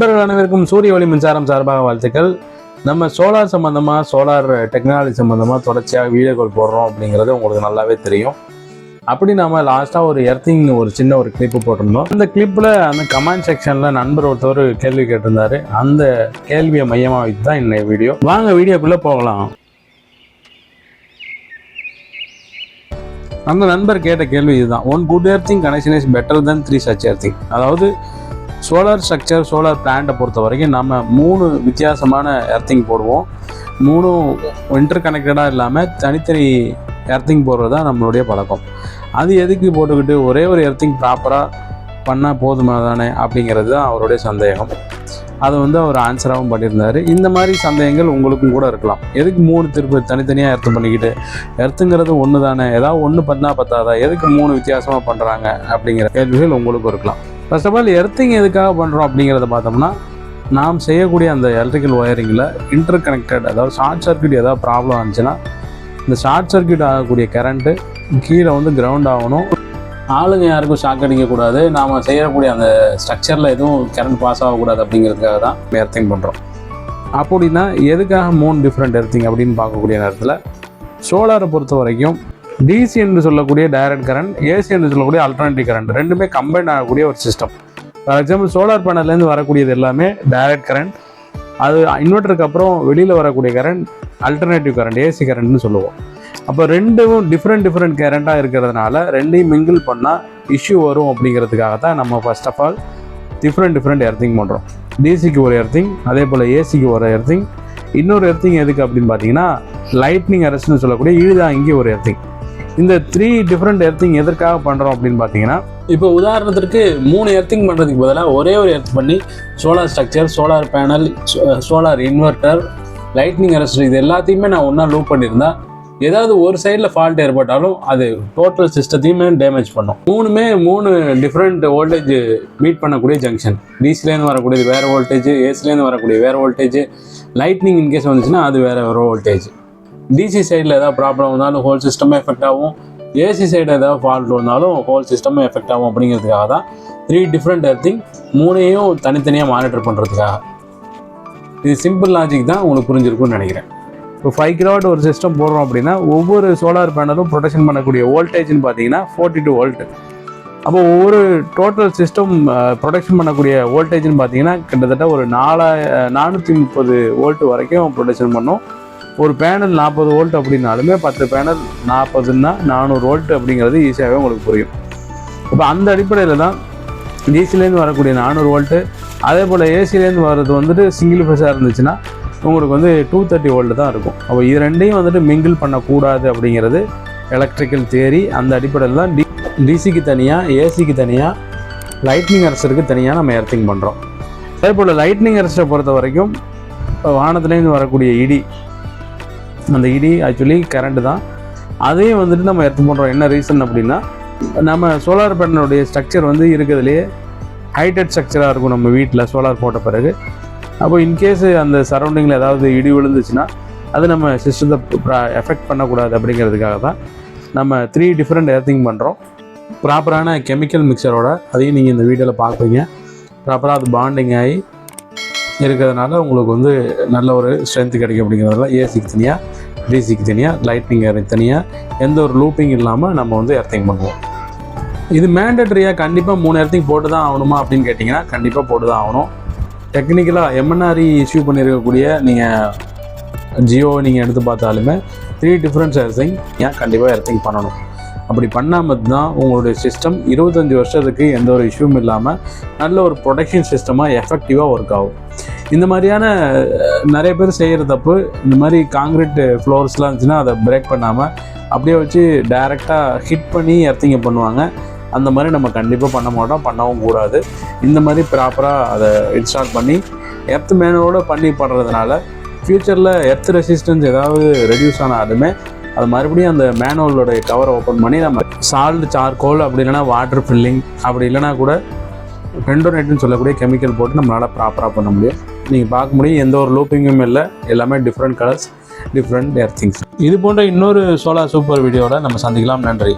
நண்பர்கள் அனைவருக்கும் சூரிய ஒளி மின்சாரம் சார்பாக வாழ்த்துக்கள். நம்ம சோலார் சம்மந்தமாக சோலார் டெக்னாலஜி சம்மந்தமாக தொடர்ச்சியாக வீடியோக்கள் போடுறோம் அப்படிங்கிறது உங்களுக்கு நல்லாவே தெரியும். அப்படி நாம லாஸ்ட்டாக ஒரு எர்த்திங் ஒரு சின்ன ஒரு கிளிப்பு போட்டிருந்தோம். அந்த கிளிப்பில் அந்த கமெண்ட் செக்ஷனில் நண்பர் ஒருத்தர் கேள்வி கேட்டிருந்தாரு. அந்த கேள்வியை மையமாக வைத்து தான் இன்னைய வீடியோ வாங்க வீடியோக்குள்ளே போகலாம். அந்த நண்பர் கேட்ட கேள்வி இதுதான். One good earthing connection is better than three such earthing அதாவது சோலார் ஸ்ட்ரக்சர் சோலார் பிளான்ட்டை பொறுத்த வரைக்கும் நம்ம மூணு வித்தியாசமான எர்த்திங் போடுவோம். மூணும் இன்டர் கனெக்டடாக இல்லாமல் தனித்தனி எர்த்திங் போடுறது தான் நம்மளுடைய பழக்கம். அது எதுக்கு போட்டுக்கிட்டு ஒரே ஒரு எர்த்திங் ப்ராப்பராக பண்ணால் போதுமா தானே அப்படிங்கிறது தான் அவருடைய சந்தேகம். அதை வந்து அவர் ஆன்சராகவும் பண்ணியிருந்தார். இந்த மாதிரி சந்தேகங்கள் உங்களுக்கும் கூட இருக்கலாம். எதுக்கு மூணு திருப்பி தனித்தனியாக எர்த்து பண்ணிக்கிட்டு? எர்த்துங்கிறது ஒன்று தானே ஏதாவது ஒன்று பண்ணால் பத்தாதா? எதுக்கு மூணு வித்தியாசமாக பண்ணுறாங்க அப்படிங்கிற கேள்விகள் உங்களுக்கும் இருக்கலாம். ஃபர்ஸ்ட் ஆஃப் ஆல் எர்த்திங் எதுக்காக பண்ணுறோம் அப்படிங்கிறத பார்த்தோம்னா நாம் செய்யக்கூடிய அந்த எலக்ட்ரிக்கல் ஒயரிங்கில் இன்டர் கனெக்டட் அதாவது ஷார்ட் சர்க்கியூட் ஏதாவது ப்ராப்ளம் ஆச்சுன்னா இந்த ஷார்ட் சர்க்யூட் ஆகக்கூடிய கரண்ட்டு கீழே வந்து கிரவுண்ட் ஆகணும். ஆளுங்க யாருக்கும் ஷாக் அடிக்கக்கூடாது. நாம் செய்யக்கூடிய அந்த ஸ்ட்ரக்சரில் எதுவும் கரண்ட் பாஸ் ஆகக்கூடாது அப்படிங்கிறதுக்காக தான் எர்த்திங் பண்ணுறோம் அப்படின்னா எதுக்காக மூணு டிஃப்ரெண்ட் எர்த்திங் அப்படின்னு பார்க்கக்கூடிய நேரத்தில் சோலாரை பொறுத்த வரைக்கும் டிசி என்று சொல்லக்கூடிய டைரக்ட் கரண்ட் ஏசி என்று சொல்லக்கூடிய அல்டர்னேட்டிவ் கரண்ட் ரெண்டுமே கம்பைன் ஆகக்கூடிய ஒரு சிஸ்டம் ஃபார் எக்ஸாம்பிள் சோலார் பேனல்லேருந்து வரக்கூடியது எல்லாமே டைரக்ட் கரண்ட் அது இன்வெர்ட்டருக்கு அப்புறம் வெளியில் வரக்கூடிய கரண்ட் அல்டர்னேட்டிவ் கரண்ட் ஏசி கரண்ட்னு சொல்லுவோம். அப்போ ரெண்டும் டிஃப்ரெண்ட் டிஃப்ரெண்ட் கரண்ட்டாக இருக்கிறதுனால ரெண்டையும் மிங்கிள் பண்ணால் இஷ்யூ வரும் அப்படிங்கிறதுக்காக தான் நம்ம first of all different different earthing பண்ணுறோம் டிசிக்கு ஒரு எர்த்திங் அதே போல் ஏசிக்கு ஒரு எர்த்திங் இன்னொரு எர்த்திங் எதுக்கு அப்படின்னு பார்த்தீங்கன்னா லைட்னிங் அரசுன்னு சொல்லக்கூடிய இங்கே ஒரு எர்த்திங் இந்த த்ரீ டிஃப்ரெண்ட் எர்த்திங் எதற்காக பண்ணுறோம் அப்படின்னு பார்த்தீங்கன்னா இப்போ உதாரணத்திற்கு மூணு எர்த்திங் பண்ணுறதுக்கு பதிலாக ஒரே ஒரு எர்த் பண்ணி solar structure solar panel solar inverter lightning arrester இது எல்லாத்தையுமே நான் ஒன்றா லூப் பண்ணியிருந்தா ஏதாவது ஒரு சைடில் ஃபால்ட் ஏற்பட்டாலும் அது டோட்டல் சிஸ்டத்தையுமே டேமேஜ் பண்ணும். மூணுமே மூணு டிஃப்ரெண்ட் வோல்டேஜ் மீட் பண்ணக்கூடிய ஜங்ஷன் டிசிலேருந்து வரக்கூடியது வேறு வோல்டேஜ் ஏசிலேருந்து வரக்கூடிய வேறு வோல்டேஜ் லைட்னிங் இன்கேஸ் வந்துச்சுன்னா அது வேறு வேறு வோல்டேஜ் டிசி சைடில் ஏதாவது ப்ராப்ளம் வந்தாலும் ஹோல் சிஸ்டமே எஃபெக்ட் ஆகும். ஏசி சைடு ஏதாவது ஃபால்ட் வந்தாலும் ஹோல் சிஸ்டமே எஃபெக்ட் ஆகும் அப்படிங்கிறதுக்காக தான் த்ரீ டிஃப்ரெண்ட் எர்த்திங் மூணையும் தனித்தனியாக மானிட்டர் பண்ணுறதுக்காக இது சிம்பிள் லாஜிக் தான் உங்களுக்கு புரிஞ்சிருக்கும்னு நினைக்கிறேன். இப்போ ஃபைவ் கிலோவாட் ஒரு சிஸ்டம் போடுறோம் அப்படின்னா ஒவ்வொரு சோலார் பேனலும் ப்ரொடெக்ஷன் பண்ணக்கூடிய வோல்டேஜ்னு பார்த்தீங்கன்னா ஃபோர்ட்டி டூ வோல்ட் அப்போ ஒவ்வொரு டோட்டல் சிஸ்டம் ப்ரொடெக்ஷன் பண்ணக்கூடிய வோல்டேஜ்னு பார்த்தீங்கன்னா கிட்டத்தட்ட ஒரு நாலாய நானூற்றி முப்பது வோல்ட் வரைக்கும் ப்ரொடெக்ஷன் பண்ணும். ஒரு பேனல் நாற்பது வோல்ட் அப்படின்னாலுமே பத்து பேனல் நாற்பதுன்னா நானூறு வோல்ட் அப்படிங்கிறது ஈஸியாகவே உங்களுக்கு புரியும். இப்போ அந்த அடிப்படையில் தான் டிசிலேருந்து வரக்கூடிய நானூறு வோல்ட்டு அதே போல் ஏசிலேருந்து வர்றது வந்துட்டு சிங்கிள் ஃபேஸாக இருந்துச்சுன்னா உங்களுக்கு வந்து டூ தேர்ட்டி வோல்ட் தான் இருக்கும். அப்போ இது ரெண்டையும் வந்துட்டு மிங்கிள் பண்ணக்கூடாது அப்படிங்கிறது எலக்ட்ரிக்கல் தேரி அந்த அடிப்படையில் தான் டி டிசிக்கு தனியாக ஏசிக்கு தனியாக லைட்னிங் அரசருக்கு தனியாக நம்ம எர்த்திங் பண்ணுறோம் அதே போல் லைட்னிங் அரசரை பொறுத்த வரைக்கும் இப்போ வானத்துலேருந்து வரக்கூடிய இடி அந்த இடி ஆக்சுவலி கரண்ட்டு தான். அதையும் வந்துட்டு நம்ம எடுத்து பண்ணுறோம் என்ன ரீசன் அப்படின்னா நம்ம சோலார் பேனலுடைய ஸ்ட்ரக்சர் வந்து இருக்கிறதுலேயே ஹைடெட் ஸ்ட்ரக்சராக இருக்கும் நம்ம வீட்டில் சோலார் போட்ட பிறகு. அப்போ இன்கேஸ் அந்த சரௌண்டிங்கில் ஏதாவது இடி விழுந்துச்சுன்னா அது நம்ம சிஸ்டத்தை எஃபெக்ட் பண்ணக்கூடாது அப்படிங்கிறதுக்காக தான் நம்ம த்ரீ டிஃப்ரெண்ட் எர்த்திங் பண்ணுறோம் ப்ராப்பரான கெமிக்கல் மிக்சரோட அதையும் நீங்கள் இந்த வீடியோவில் பார்ப்பீங்க. ப்ராப்பராக அது பாண்டிங் ஆகி இருக்கிறதுனால உங்களுக்கு வந்து நல்ல ஒரு ஸ்ட்ரென்த் கிடைக்கும் அப்படிங்கிறதுல ஏசிக்கு தனியாக டிசிக்கு தனியாக லைட்னிங் தனியாக எந்த ஒரு லூப்பிங் இல்லாமல் நம்ம வந்து எர்த்திங் பண்ணுவோம். இது மேண்டட்ரியாக கண்டிப்பாக மூணு எர்த்திங் போட்டு தான் ஆகணுமா அப்படின்னு கேட்டிங்கன்னா கண்டிப்பாக போட்டு தான் ஆகணும் டெக்னிக்கலாக எம்என்ஆர்இ இஷ்யூ பண்ணியிருக்கக்கூடிய நீங்கள் ஜியோ நீங்கள் எடுத்து பார்த்தாலுமே த்ரீ டிஃப்ரெண்ட் எர்த்திங் ஏன் கண்டிப்பாக எர்த்திங் பண்ணணும். அப்படி பண்ணாமல் தான் உங்களுடைய சிஸ்டம் இருபத்தஞ்சி வருஷத்துக்கு எந்த ஒரு இஷ்யூவும் இல்லாமல் நல்ல ஒரு ப்ரொடெக்ஷன் சிஸ்டமாக எஃபெக்டிவாக ஒர்க் ஆகும். இந்த மாதிரியான நிறைய பேர் செய்கிற தப்பு இந்த மாதிரி காங்கிரீட் ஃப்ளோர்ஸ்லாம் இருந்துச்சுன்னா அதை பிரேக் பண்ணாமல் அப்படியே வச்சு டைரெக்டாக ஹிட் பண்ணி எர்த்திங்க பண்ணுவாங்க. அந்த மாதிரி நம்ம கண்டிப்பாக பண்ண மாட்டோம் பண்ணவும் கூடாது. இந்த மாதிரி ப்ராப்பராக அதை இன்ஸ்டால் பண்ணி எர்த் மேனோட பண்ணி பண்ணுறதுனால ஃப்யூச்சரில் எர்த் ரெசிஸ்டன்ஸ் ஏதாவது ரெடியூஸ் ஆனாலுமே அது மறுபடியும் அந்த மேனுவலோடைய கவரை ஓப்பன் பண்ணி நம்ம சால்ட் சார்கோல் அப்படி இல்லைன்னா வாட்டர் ஃபில்லிங் அப்படி இல்லைனா கூட ரெண்டோனேட்னு சொல்லக்கூடிய கெமிக்கல் போட்டு நம்மளால் ப்ராப்பராக பண்ண முடியும். நீங்கள் பார்க்க முடியும் எந்த ஒரு லூப்பிங்கும் இல்லை. எல்லாமே டிஃப்ரெண்ட் கலர்ஸ் டிஃப்ரெண்ட் எர்த்திங்ஸ் இது போன்ற இன்னொரு சோலார் சூப்பர் வீடியோவில் நம்ம சந்திக்கலாம். நன்றி.